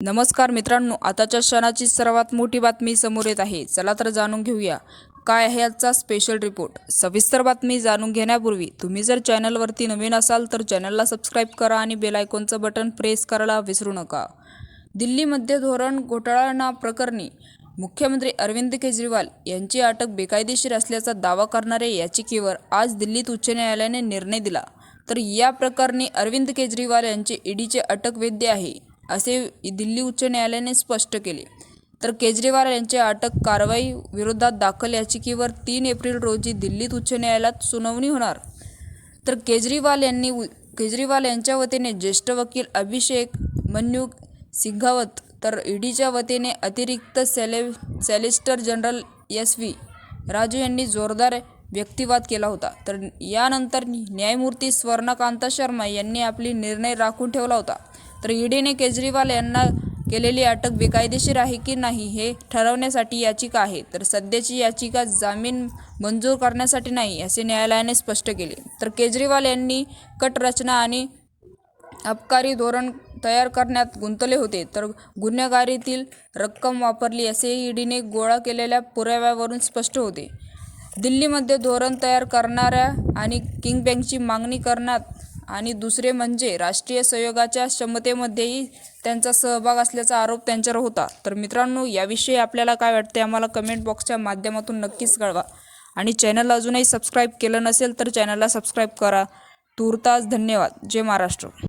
नमस्कार मित्रांनो आताच्या क्षणाची सर्वात मोठी बातमी समोर येत आहे. चला तर जाणून घेऊया. काय आहे आजचा स्पेशल रिपोर्ट सविस्तर बातमी जाणून घेण्यापूर्वी तुम्ही जर चॅनलवरती नवीन असाल तर चॅनलला सबस्क्राईब करा आणि बेल आयकॉनचं बटन प्रेस करायला विसरू नका. दिल्लीमध्ये धोरण घोटाळा प्रकरणी मुख्यमंत्री अरविंद केजरीवाल यांची अटक बेकायदेशीर असल्याचा दावा करणाऱ्या याचिकेवर आज दिल्लीत उच्च न्यायालयाने निर्णय दिला. तर या प्रकरणी अरविंद केजरीवाल यांचे ईडीचे अटक वैद्य आहे. असे दिल्ली उच्च न्यायालयाने स्पष्ट केले. तर केजरीवाल यांच्या अटक कारवाई विरोधात दाखल याचिकेवर तीन एप्रिल रोजी दिल्लीत उच्च न्यायालयात सुनावणी होणार. तर केजरीवाल यांनी केजरीवाल यांच्या वतीने ज्येष्ठ वकील अभिषेक मन्यू सिंघावत तर ईडीच्या वतीने अतिरिक्त सॅले solicitor general S V Raju यांनी जोरदार व्यक्तिवाद केला होता. तर यानंतर न्यायमूर्ती स्वर्णकांता शर्मा यांनी आपली निर्णय राखून ठेवला होता. तर ईडीने केजरीवाल यांना केलेली अटक बेकायदेशीर आहे की नाही हे ठरवण्यासाठी याचिका आहे. तर सध्याची याचिका जामीन मंजूर करण्यासाठी नाही असे न्यायालयाने स्पष्ट केले. तर केजरीवाल यांनी कट रचना आणि अबकारी धोरण तयार करण्यात गुंतले होते तर गुन्हेगारीतील रक्कम वापरली असे ईडीने गोळा केलेल्या पुराव्यावरून स्पष्ट होते. दिल्लीमध्ये धोरण तयार करणाऱ्या आणि किंग बँकची मागणी करण्यात आणि दुसरे म्हणजे राष्ट्रीय सहयोगाच्या क्षमतेमध्येही त्यांचा सहभाग असल्याचा आरोप त्यांच्यावर होता. तर मित्रांनो याविषयी आपल्याला काय वाटते आम्हाला कमेंट बॉक्सच्या माध्यमातून नक्कीच कळवा. आणि चॅनल अजूनही सबस्क्राईब केलं नसेल तर चॅनलला सबस्क्राईब करा. तूर्तास धन्यवाद. जय महाराष्ट्र.